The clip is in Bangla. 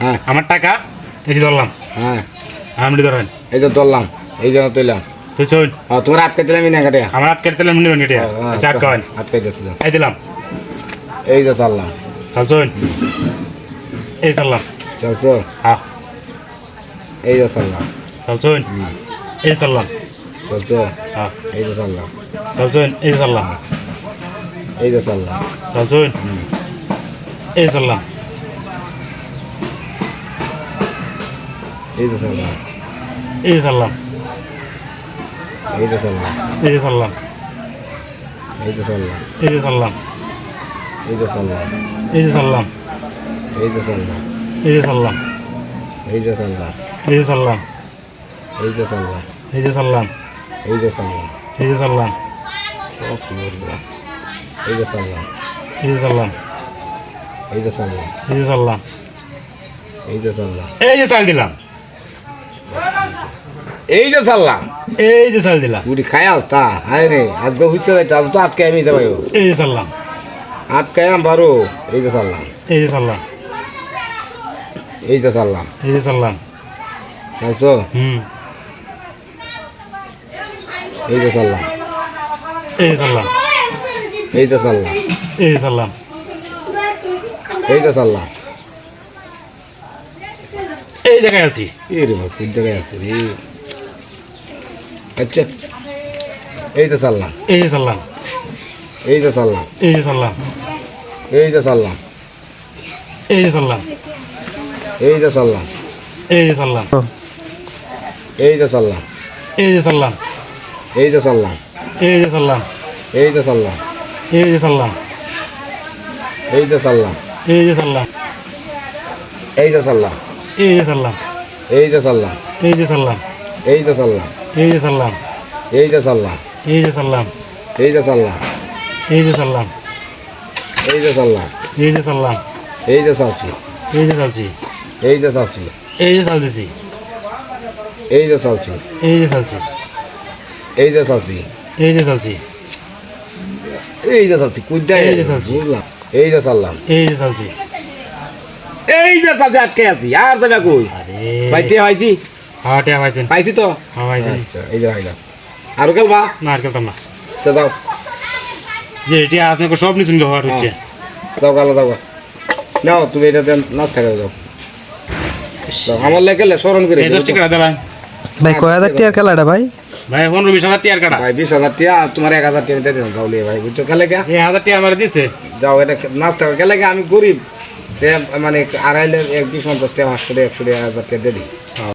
হ্যাঁ। আমার টাকা এই যে ধরলাম। হ্যাঁ। আপনি ধরেন। এই যে ধরলাম এই জন্য তুইলাম। তুই শোন হ্যাঁ তোমার আটকে দিলাম না কাটে আমার আটকে দিলাম নেবেন এটা চার খাওয়ান আটকে দিয়েছি এই দিলাম। এই যে চাললাম। চল শোন এই চাললাম। হ্যাঁ চল শোন হ্যাঁ এই যে চাললাম। চল শোন এই চাললাম। চল শোন এই চাললাম এই যে চাললাম। এই চাললাম এই চাললাম। এই যে চাললাম। এই যে এই চাললাম। এই যে চাললাম এই যে চাললাম এই যে চাললাম এই যে চাললাম এই যে চাললাম এই যে চাললাম এই যে চাললাম এই যে চাললাম এই যে চাললাম এই যে সারলাম এই যে সাল দিলাম বুড়ি খায় তা হায় রে আজকে হুইসে যাইতে আজ তো আটকে আমি যাব এই যে সারলাম আটকে আম বারো এই যে সারলাম এই যে সারলাম এই যে সারলাম এই যে সারলাম চালছো হুম এই যে সারলাম এই যে সারলাম এই যে সারলাম এই যে সারলাম এই যে সারলাম এই জায়গায় আছি এই রে জায়গায় আছে রে আচ্ছা এই যে চাললাম এই যে চাললাম এই যে চাললাম এই যে চাললাম এই যে চাললাম এই যে চাললাম এই যে চাললাম এই যে চাললাম এই যে চাললাম এই যে চাললাম এই যে চাললাম এই যে চাললাম এই যে চাললাম এই যে চাললাম এই যে চাললাম এই যে চাললাম এই যে চাললাম এই যে চাললাম এই যে চাললাম এই যে চাললাম এই যে চাললাম এই যে চাললাম এই যে এই যে চাললাম এই যে চাললাম এই যে চাললাম এই যে চাললাম এই যে চাললাম এই যে চালছি এই যে চালছি এই যে চালছি এই যে চালতেছি এই যে চালছি এই যে চালছি এই যে চালছি এই যে চালছি এই যে কুইদা এই যে চালছি। বুঝলাম এই যে চাললাম এই যে চালছি এই যে চালছি আটকে আছি আর যাবে কই? আরে। বাইতে হয়েছি হাওয়া টিয়া পাইছেন পাইছি তো? হাওয়া পাইছেন আচ্ছা এই যে হাইলাম আর খেলবা? না আর খেলতাম না। তো দাও যে এটি আপনাকে সব নিচুন হওয়ার হচ্ছে দাও গালা দাও নাও তুমি এটাতে নাচ থাকা দাও দাও, আমার লেগে স্মরণ করে এই দিও। দশ টাকা দেবেন ভাই। কয় হাজার টিয়ার খেলাটা ভাই। ভাই পনেরো বিশ হাজার টিয়ার কাটা ভাই বিশ হাজার টিয়া আর তোমার এক হাজার টিয়া দিলাম যাও ভাই। বুঝছ খেলে কে? এই হাজার টিয়া আমার দিছে। যাও এটা নাচ থাকা খেলে কে? আমি গরিব মানে আড়াইলে এক সন্তোষ পঞ্চাশ একশো টাকা হাজার টাকা দিই।